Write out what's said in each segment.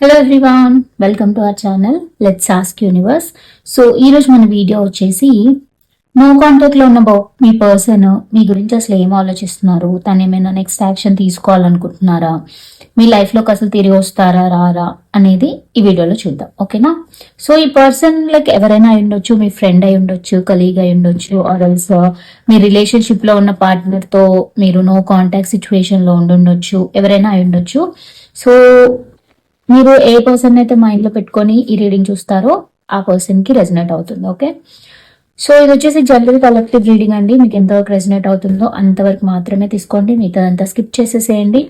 Hello everyone welcome to our channel let's ask universe so ఈరోజు మన video వచ్చేసి no కాంటాక్ట్లో ఉన్న బో- మీ పర్సన్ మీ గురించి అసలు ఏం ఆలోచిస్తున్నారు? తను ఏమైనా నెక్స్ట్ యాక్షన్ తీసుకోవాలనుకుంటున్నారా? మీ లైఫ్లోకి అసలు తిరిగి వస్తారా రారా? అనేది ఈ వీడియోలో చూద్దాం ఓకేనా సో ఈ పర్సన్ లైక్ ఎవరైనా అయి ఉండొచ్చు మీ ఫ్రెండ్ అయి ఉండొచ్చు కలీగ్ అయి ఉండొచ్చు ఆర్ ఎల్స్ మీ రిలేషన్షిప్లో ఉన్న పార్ట్నర్తో మీరు నో కాంటాక్ట్ సిచ్యువేషన్లో ఉండుండొచ్చు ఎవరైనా అయి ఉండొచ్చు. సో మీరు ఏ పర్సన్ అయితే మైండ్లో పెట్టుకొని ఈ రీడింగ్ చూస్తారో ఆ పర్సన్కి రెజనేట్ అవుతుంది ఓకే సో ఇది వచ్చేసి జనరల్ కలెక్టివ్ రీడింగ్ అండి. మీకు ఎంతవరకు రెజనేట్ అవుతుందో అంతవరకు మాత్రమే తీసుకోండి. మిగతాదంతా స్కిప్ చేసేసేయండి.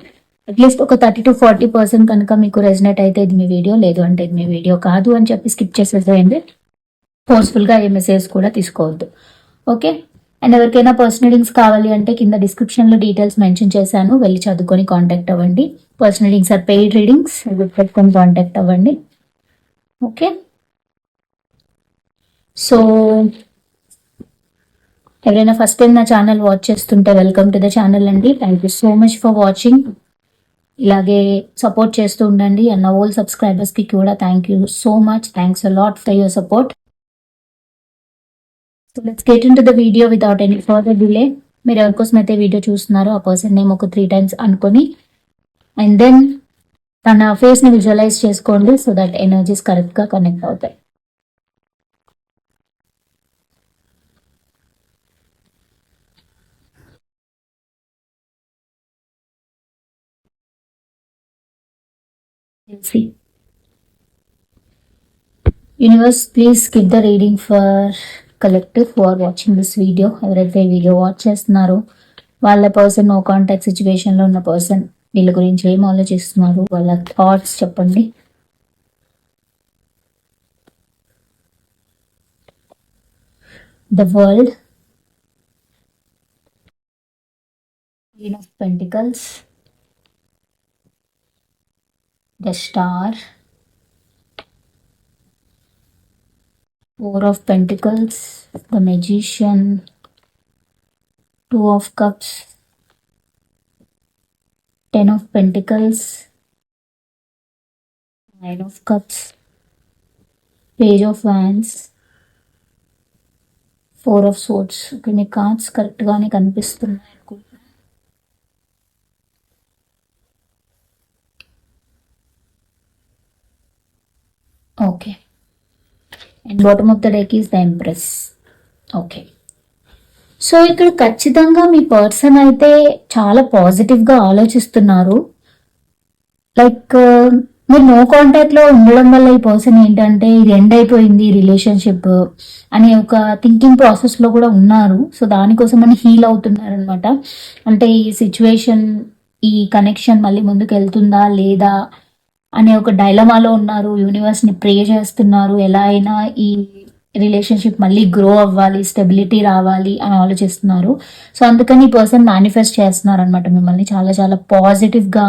అట్లీస్ట్ ఒక థర్టీ టు ఫార్టీ పర్సెంట్ కనుక మీకు రెజనేట్ అయితే ఇది మీ వీడియో లేదు అంటే ఇది మీ వీడియో కాదు అని చెప్పి స్కిప్ చేసేసేయండి. ఫోర్స్ఫుల్గా ఏ మెసేజ్ కూడా తీసుకోవద్దు ఓకే అండ్ ఎవరికైనా పర్సనల్ రీడింగ్స్ కావాలి అంటే కింద డిస్క్రిప్షన్లో డీటెయిల్స్ మెన్షన్ చేశాను. వెళ్ళి చదువుకొని కాంటాక్ట్ అవ్వండి. Personal readings or paid readings పెట్టుకొని కాంటాక్ట్ అవ్వండి. ఓకే సో ఎవరైనా ఫస్ట్ టైం నా ఛానల్ వాచ్ చేస్తుంటే వెల్కమ్ టు ద ఛానల్ అండి. Thank you so much for watching ఇలాగే సపోర్ట్ చేస్తూ ఉండండి. అండ్ నా ఓల్ సబ్స్క్రైబర్స్కి కూడా thank you so much thanks lot for your support so let's get into the video without any further delay మీరు ఎవరికోసం అయితే వీడియో చూస్తున్నారో ఆ పర్సన్ నేమ్ ఒక త్రీ టైమ్స్ అనుకొని అండ్ దెన్ తన ఫేస్ని విజువలైజ్ చేసుకోండి సో దట్ ఎనర్జీస్ కరెక్ట్గా కనెక్ట్ అవుతాయి See. Universe, please give the reading for collective for watching this video ఎవరైతే వీడియో వాచ్ చేస్తున్నారో వాళ్ళ పర్సన్ నో కాంటాక్ట్ సిచ్యువేషన్లో ఉన్న పర్సన్ వీళ్ళ గురించి ఏం ఆలోచిస్తున్నారు? వాళ్ళ థాట్స్ చెప్పండి. The world Queen of Pentacles, the Star, Four of Pentacles, the Magician, Two of Cups, Ten of Pentacles, Nine of Cups, Page of Wands, four of swords okay me cards కరెక్ట్గానే కనిపిస్తున్నాయి అనుకుంటున్నాను okay And bottom of the deck is the empress okay so ఇక్కడ ఖచ్చితంగా మీ person అయితే చాలా పాజిటివ్గా ఆలోచిస్తున్నారు. Like uh, మీరు నో కాంటాక్ట్లో ఉండడం వల్ల ఈ పర్సన్ ఏంటంటే ఇది ఎండ్ అయిపోయింది రిలేషన్షిప్ అనే ఒక థింకింగ్ ప్రాసెస్లో కూడా ఉన్నారు. సో దానికోసం అని హీల్ అవుతున్నారు అనమాట అంటే ఈ సిచ్యువేషన్ ఈ కనెక్షన్ మళ్ళీ ముందుకు వెళ్తుందా లేదా అనే ఒక డైలమాలో ఉన్నారు యూనివర్స్ని ప్రే చేస్తున్నారు ఎలా అయినా ఈ రిలేషన్షిప్ మళ్ళీ గ్రో అవ్వాలి స్టెబిలిటీ రావాలి అని ఆలోచిస్తున్నారు. సో అందుకని ఈ పర్సన్ మేనిఫెస్ట్ చేస్తున్నారు అనమాట మిమ్మల్ని. చాలా చాలా పాజిటివ్గా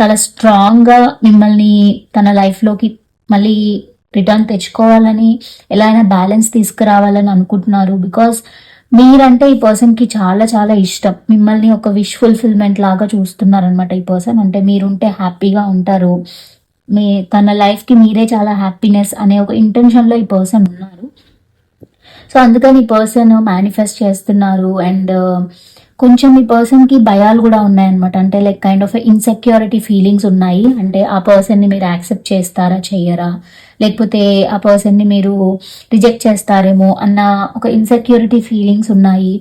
చాలా స్ట్రాంగ్గా మిమ్మల్ని తన లైఫ్లోకి మళ్ళీ రిటర్న్ తెచ్చుకోవాలని ఎలా అయినా బ్యాలెన్స్ తీసుకురావాలని అనుకుంటున్నారు. బికాస్ మీరంటే ఈ పర్సన్కి చాలా చాలా ఇష్టం. మిమ్మల్ని ఒక విష్ ఫుల్ఫిల్మెంట్ లాగా చూస్తున్నారనమాట ఈ పర్సన్ అంటే మీరుంటే హ్యాపీగా ఉంటారు. మీ తన లైఫ్కి మీరే చాలా హ్యాపీనెస్ అనే ఒక ఇంటెన్షన్లో ఈ పర్సన్ ఉన్నారు. సో అందుకని ఈ పర్సన్ మేనిఫెస్ట్ చేస్తున్నారు. అండ్ కొంచెం ఈ పర్సన్కి భయాలు కూడా ఉన్నాయన్నమాట. అంటే like kind of insecurity feelings ఉన్నాయి. అంటే ఆ పర్సన్ని మీరు యాక్సెప్ట్ చేస్తారా చెయ్యరా లేకపోతే ఆ పర్సన్ని మీరు రిజెక్ట్ చేస్తారేమో అన్న ఒక ఇన్సెక్యూరిటీ ఫీలింగ్స్ ఉన్నాయి.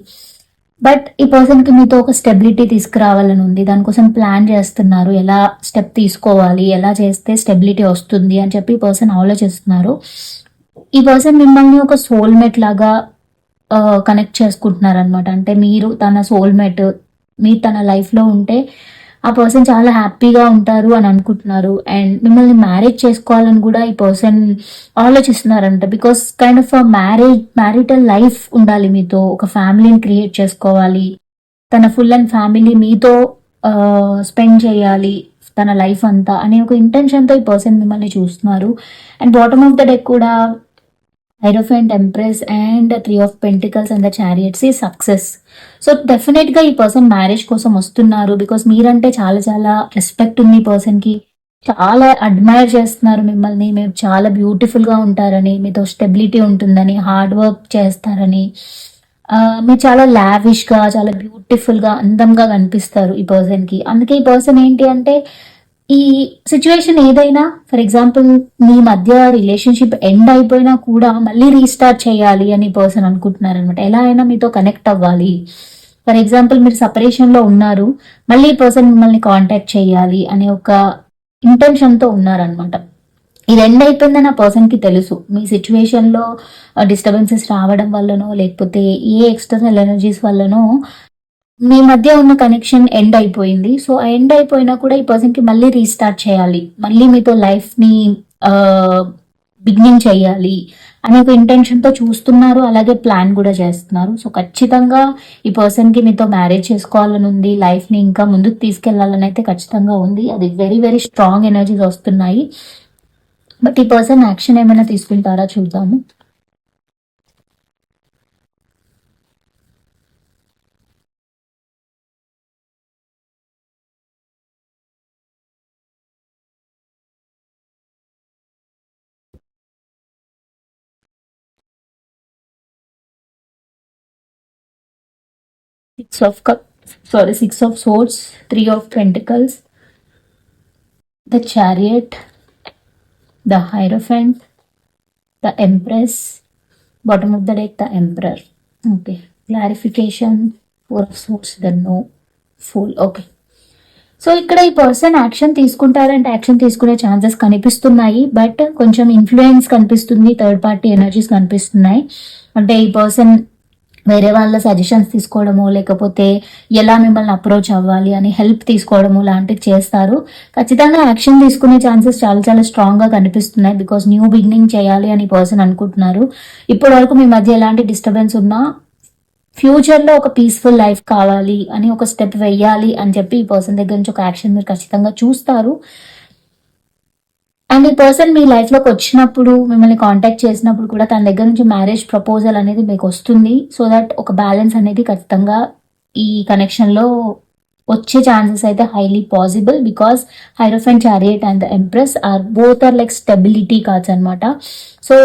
బట్ ఈ పర్సన్కి మీతో ఒక స్టెబిలిటీ తీసుకురావాలని ఉంది. దానికోసం ప్లాన్ చేస్తున్నారు. ఎలా స్టెప్ తీసుకోవాలి? ఎలా చేస్తే స్టెబిలిటీ వస్తుంది? అని చెప్పి ఈ పర్సన్ ఆలోచిస్తున్నారు. ఈ పర్సన్ మిమ్మల్ని ఒక సోల్మేట్ లాగా కనెక్ట్ చేసుకుంటున్నారు అనమాట అంటే మీరు తన సోల్మేట్ మీరు తన లైఫ్లో ఉంటే ఆ పర్సన్ చాలా హ్యాపీగా ఉంటారు అని అనుకుంటున్నారు. అండ్ మిమ్మల్ని మ్యారేజ్ చేసుకోవాలని కూడా ఈ person ఆలోచిస్తున్నారంట. Because kind of marriage marital life ఉండాలి మీతో. ఒక ఫ్యామిలీని క్రియేట్ చేసుకోవాలి. తన ఫుల్ అండ్ ఫ్యామిలీ మీతో స్పెండ్ చేయాలి తన లైఫ్ అంతా అనే ఒక ఇంటెన్షన్తో ఈ పర్సన్ మిమ్మల్ని చూస్తున్నారు. And bottom of the deck కూడా hierophant empress and three of pentacles and the chariots ఈ సక్సెస్ సో డెఫినెట్గా ఈ పర్సన్ మ్యారేజ్ కోసం వస్తున్నారు బికాస్ మీరంటే చాలా చాలా రెస్పెక్ట్ ఉంది ఈ పర్సన్కి. చాలా అడ్మైర్ చేస్తున్నారు మిమ్మల్ని. మేము చాలా బ్యూటిఫుల్గా ఉంటారని మీతో స్టెబిలిటీ ఉంటుందని హార్డ్ వర్క్ చేస్తారని. మీరు చాలా లావిష్గా చాలా బ్యూటిఫుల్గా అందంగా కనిపిస్తారు ఈ పర్సన్కి. అందుకే ఈ పర్సన్ ఏంటి అంటే ఈ సిచ్యువేషన్ ఏదైనా ఫర్ ఎగ్జాంపుల్ మీ మధ్య రిలేషన్షిప్ ఎండ్ అయిపోయినా కూడా మళ్ళీ రీస్టార్ట్ చేయాలి అని పర్సన్ అనుకుంటున్నారు అనమాట ఎలా అయినా మీతో కనెక్ట్ అవ్వాలి. ఫర్ ఎగ్జాంపుల్ మీరు సపరేషన్లో ఉన్నారు మళ్ళీ పర్సన్ మిమ్మల్ని కాంటాక్ట్ చేయాలి అనే ఒక ఇంటెన్షన్తో ఉన్నారనమాట ఇది ఎండ్ అయిపోయిందని ఆ పర్సన్కి తెలుసు. మీ సిచ్యువేషన్లో డిస్టర్బెన్సెస్ రావడం వల్లనో లేకపోతే ఏ ఎక్స్టర్నల్ ఎనర్జీస్ వల్లనో మీ మధ్య ఉన్న కనెక్షన్ ఎండ్ అయిపోయింది. సో ఆ ఎండ్ అయిపోయినా కూడా ఈ పర్సన్కి మళ్ళీ రీస్టార్ట్ చేయాలి. మళ్ళీ మీతో లైఫ్ని బిగినింగ్ చేయాలి అనే ఒక ఇంటెన్షన్తో చూస్తున్నారు. అలాగే ప్లాన్ కూడా చేస్తున్నారు. సో ఖచ్చితంగా ఈ పర్సన్కి మీతో మ్యారేజ్ చేసుకోవాలని ఉంది. లైఫ్ని ఇంకా ముందుకు తీసుకెళ్ళాలని అయితే ఖచ్చితంగా ఉంది. అది వెరీ వెరీ స్ట్రాంగ్ ఎనర్జీస్ వస్తున్నాయి. బట్ ఈ పర్సన్ యాక్షన్ ఏమైనా తీసుకుంటారా చూద్దాము. Six of cup sorry six of swords three of pentacles the chariot the hierophant the empress bottom of the deck the emperor okay clarification four of swords the no fool okay so ఇక్కడ ఈ person action తీసుకుంటారంటే action తీసుకునే chances కనిపిస్తున్నాయి but కొంచెం influence కనిపిస్తుంది third party energies కనిపిస్తున్నాయి అంటే ఈ పర్సన్ వేరే వాళ్ళ సజెషన్స్ తీసుకోవడము లేకపోతే ఎలా మిమ్మల్ని అప్రోచ్ అవ్వాలి అని హెల్ప్ తీసుకోవడము లాంటివి చేస్తారు. ఖచ్చితంగా యాక్షన్ తీసుకునే ఛాన్సెస్ చాలా చాలా స్ట్రాంగ్గా కనిపిస్తున్నాయి బికాస్ న్యూ బిగినింగ్ చేయాలి అని పర్సన్ అనుకుంటున్నారు. ఇప్పటి వరకు మీ మధ్య ఎలాంటి డిస్టర్బెన్స్ ఉన్నా ఫ్యూచర్లో ఒక పీస్ఫుల్ లైఫ్ కావాలి అని ఒక స్టెప్ వెయ్యాలి అని చెప్పి ఈ పర్సన్ దగ్గర నుంచి ఒక యాక్షన్ మీరు ఖచ్చితంగా చూస్తారు. అండ్ ఈ పర్సన్ మీ లైఫ్లోకి వచ్చినప్పుడు మిమ్మల్ని కాంటాక్ట్ చేసినప్పుడు కూడా తన దగ్గర నుంచి మ్యారేజ్ ప్రపోజల్ అనేది మీకు వస్తుంది. సో దట్ ఒక బ్యాలెన్స్ అనేది ఖచ్చితంగా ఈ కనెక్షన్లో వచ్చే ఛాన్సెస్ అయితే highly possible because hierophant chariot and the empress are both are like stability cards అనమాట సో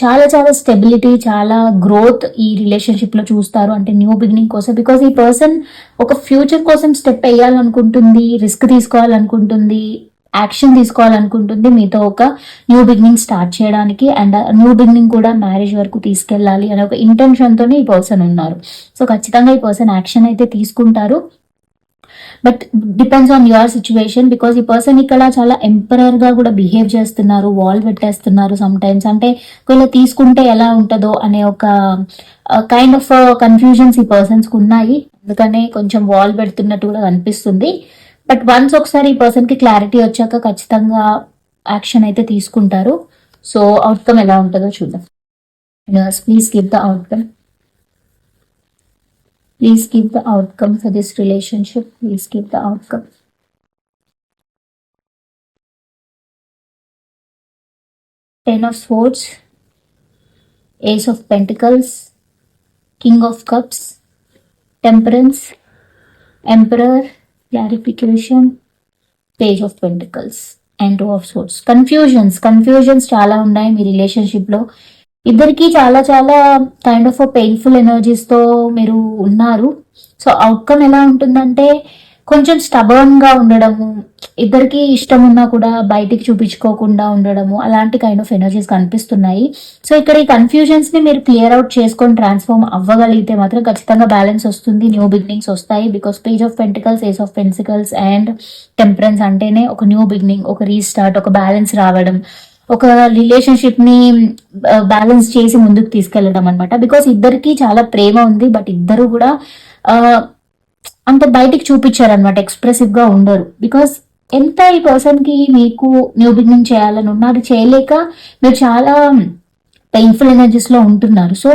చాలా చాలా స్టెబిలిటీ చాలా గ్రోత్ ఈ రిలేషన్షిప్లో చూస్తారు. అంటే న్యూ బిగినింగ్ కోసం బికాస్ ఈ పర్సన్ ఒక ఫ్యూచర్ కోసం స్టెప్ వేయాలనుకుంటుంది రిస్క్ తీసుకోవాలనుకుంటుంది. యాక్షన్ తీసుకోవాలనుకుంటుంది. మీతో ఒక న్యూ బిగినింగ్ స్టార్ట్ చేయడానికి అండ్ న్యూ బిగినింగ్ కూడా మ్యారేజ్ వరకు తీసుకెళ్ళాలి అనే ఒక ఇంటెన్షన్తోనే ఈ పర్సన్ ఉన్నారు. సో ఖచ్చితంగా ఈ పర్సన్ యాక్షన్ అయితే తీసుకుంటారు. But depends on your situation because ఈ పర్సన్ ఇక్కడ చాలా ఎంపరర్గా కూడా బిహేవ్ చేస్తున్నారు వాల్ పెట్టేస్తున్నారు సమ్ టైమ్స్ అంటే ఒకవేళ తీసుకుంటే ఎలా ఉంటుందో అనే ఒక కైండ్ ఆఫ్ కన్ఫ్యూజన్స్ ఈ పర్సన్స్కి ఉన్నాయి. అందుకనే కొంచెం వాల్ పెడుతున్నట్టు కూడా కనిపిస్తుంది. బట్ వన్స్ ఒకసారి ఈ పర్సన్కి క్లారిటీ వచ్చాక ఖచ్చితంగా యాక్షన్ అయితే తీసుకుంటారు. సో అవుట్కమ్ ఎలా ఉంటుందో చూద్దాం. Please give the outcome please give the outcome for this relationship please give the outcome ten of swords ace of pentacles king of cups temperance emperor clarification page of pentacles and of swords Swords. Confusions confusions చాలా ఉన్నాయి మీ రిలేషన్షిప్లో ఇద్దరికి చాలా చాలా kind of painful ఎనర్జీస్తో మీరు ఉన్నారు so outcome ఎలా ఉంటుందంటే కొంచెం స్టబర్న్గా ఉండడము ఇద్దరికి ఇష్టం ఉన్నా కూడా బయటికి చూపించుకోకుండా ఉండడము అలాంటి కైండ్ ఆఫ్ ఎనర్జీస్ కనిపిస్తున్నాయి. సో ఇక్కడ ఈ కన్ఫ్యూజన్స్ని మీరు క్లియర్ అవుట్ చేసుకొని ట్రాన్స్ఫార్మ్ అవ్వగలిగితే మాత్రం ఖచ్చితంగా బ్యాలెన్స్ వస్తుంది న్యూ బిగినింగ్స్ వస్తాయి. Because page of pentacles ace of pentacles and temperance అంటేనే ఒక న్యూ బిగినింగ్ ఒక రీస్టార్ట్ ఒక బ్యాలెన్స్ రావడం ఒక రిలేషన్షిప్ని బ్యాలెన్స్ చేసి ముందుకు తీసుకెళ్ళడం అనమాట బికాస్ ఇద్దరికి చాలా ప్రేమ ఉంది బట్ ఇద్దరు కూడా అంత బయటికి చూపించారు అనమాట ఎక్స్ప్రెసివ్గా ఉండరు. బికాస్ ఎంత ఈ పర్సన్కి మీకు న్యూ బిగినింగ్ చేయాలని ఉన్నారు చేయలేక మీరు చాలా పెయిన్ఫుల్ ఎనర్జీస్లో ఉంటున్నారు. సో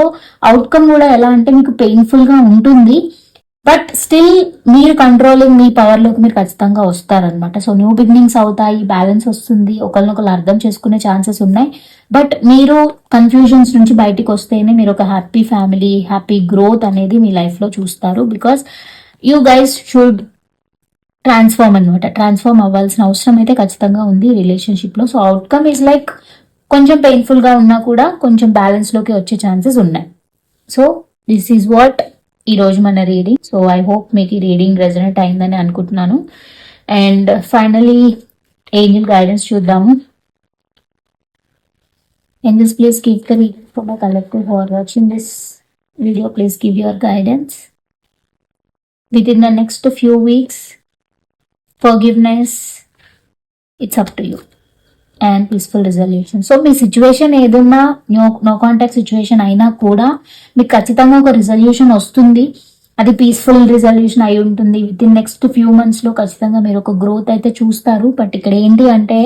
అవుట్కమ్ కూడా ఎలా అంటే మీకు పెయిన్ఫుల్గా ఉంటుంది. బట్ స్టిల్ మీరు కంట్రోలింగ్ మీ పవర్లోకి మీరు ఖచ్చితంగా వస్తారనమాట సో న్యూ బిగినింగ్స్ అవుతాయి బ్యాలెన్స్ వస్తుంది ఒకరినొకరు అర్థం చేసుకునే ఛాన్సెస్ ఉన్నాయి. బట్ మీరు కన్ఫ్యూజన్స్ నుంచి బయటికి వస్తేనే మీరు ఒక హ్యాపీ ఫ్యామిలీ హ్యాపీ గ్రోత్ అనేది మీ లైఫ్లో చూస్తారు. Because you guys should transform అనమాట ట్రాన్స్ఫార్మ్ అవ్వాల్సిన అవసరం అయితే ఖచ్చితంగా ఉంది రిలేషన్షిప్లో. సో అవుట్కమ్ ఈజ్ లైక్ కొంచెం పెయిన్ఫుల్గా ఉన్నా కూడా కొంచెం బ్యాలెన్స్లోకి వచ్చే ఛాన్సెస్ ఉన్నాయి. సో దిస్ ఈజ్ వాట్ ఈ రోజు మన రీడింగ్ సో ఐ హోప్ మీకు ఈ రీడింగ్ రెజనెట్ అయిందని అనుకుంటున్నాను. అండ్ ఫైనలీ ఏంజల్ గైడెన్స్ చూద్దాము. Angels, please keep the reading for my collective for watching this video please give your guidance. Within the next few weeks, forgiveness, it's up to you. And peaceful resolution so me situation ఏదన్నా no no contact situation అయినా కూడా మీకు ఖచ్చితంగా ఒక resolution వస్తుంది. అది peaceful resolution అయి ఉంటుంది. విత్ ఇన్ నెక్స్ట్ ఫ్యూ మంత్స్లో ఖచ్చితంగా మీరు ఒక గ్రోత్ అయితే చూస్తారు. బట్ ఇక్కడ ఏంటి అంటే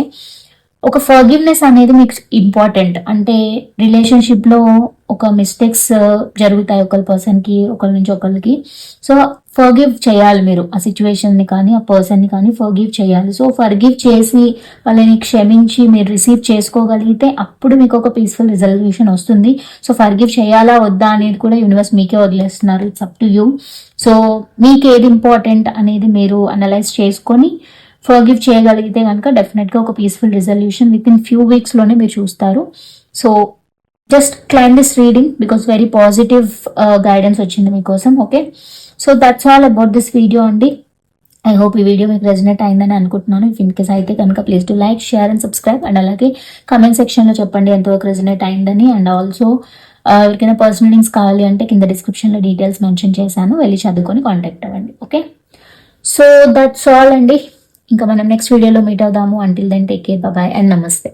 ఒక ఫర్గివ్నెస్ అనేది మీకు ఇంపార్టెంట్ అంటే రిలేషన్షిప్లో ఒక మిస్టేక్స్ uh, జరుగుతాయి ఒకరి పర్సన్కి ఒకరి నుంచి ఒకరికి. సో ఫర్గివ్ చేయాలి మీరు ఆ సిచ్యువేషన్ని కానీ ఆ పర్సన్ని కానీ ఫర్గివ్ చేయాలి. సో ఫర్గివ్ చేసి వాళ్ళని క్షమించి మీరు రిసీవ్ చేసుకోగలిగితే అప్పుడు మీకు ఒక పీస్ఫుల్ రిజల్యూషన్ వస్తుంది. సో ఫర్గివ్ చేయాలా వద్దా అనేది కూడా యూనివర్స్ మీకే వదిలేస్తున్నారు. It's up to you so మీకు ఏది ఇంపార్టెంట్ అనేది మీరు అనలైజ్ చేసుకొని ఫర్గివ్ చేయగలిగితే కనుక డెఫినెట్గా ఒక peaceful resolution within few వీక్స్లోనే మీరు చూస్తారు. So just claim this reading because very positive guidance వచ్చింది మీకోసం okay so that's all about this video అండి. ఐ హోప్ ఈ వీడియో మీకు రెజనేట్ అయిందని అనుకుంటున్నాను. ఇఫ్ ఇన్ కేస్ అయితే కనుక please to like share and subscribe and అలాగే కమెంట్ సెక్షన్లో చెప్పండి ఎంతవరకు రెజనేట్ అయిందని అండ్ ఆల్సో uh, ఎవరికైనా పర్సనల్ లింక్స్ కావాలి అంటే కింద డిస్క్రిప్షన్లో డీటెయిల్స్ మెన్షన్ చేశాను. వెళ్ళి చదువుకొని కాంటాక్ట్ అవ్వండి ఓకే సో దట్స్ ఆల్ అండి. ఇంకా మనం నెక్స్ట్ వీడియోలో మీట్ అవుదాము. Until then take care bye and నమస్తే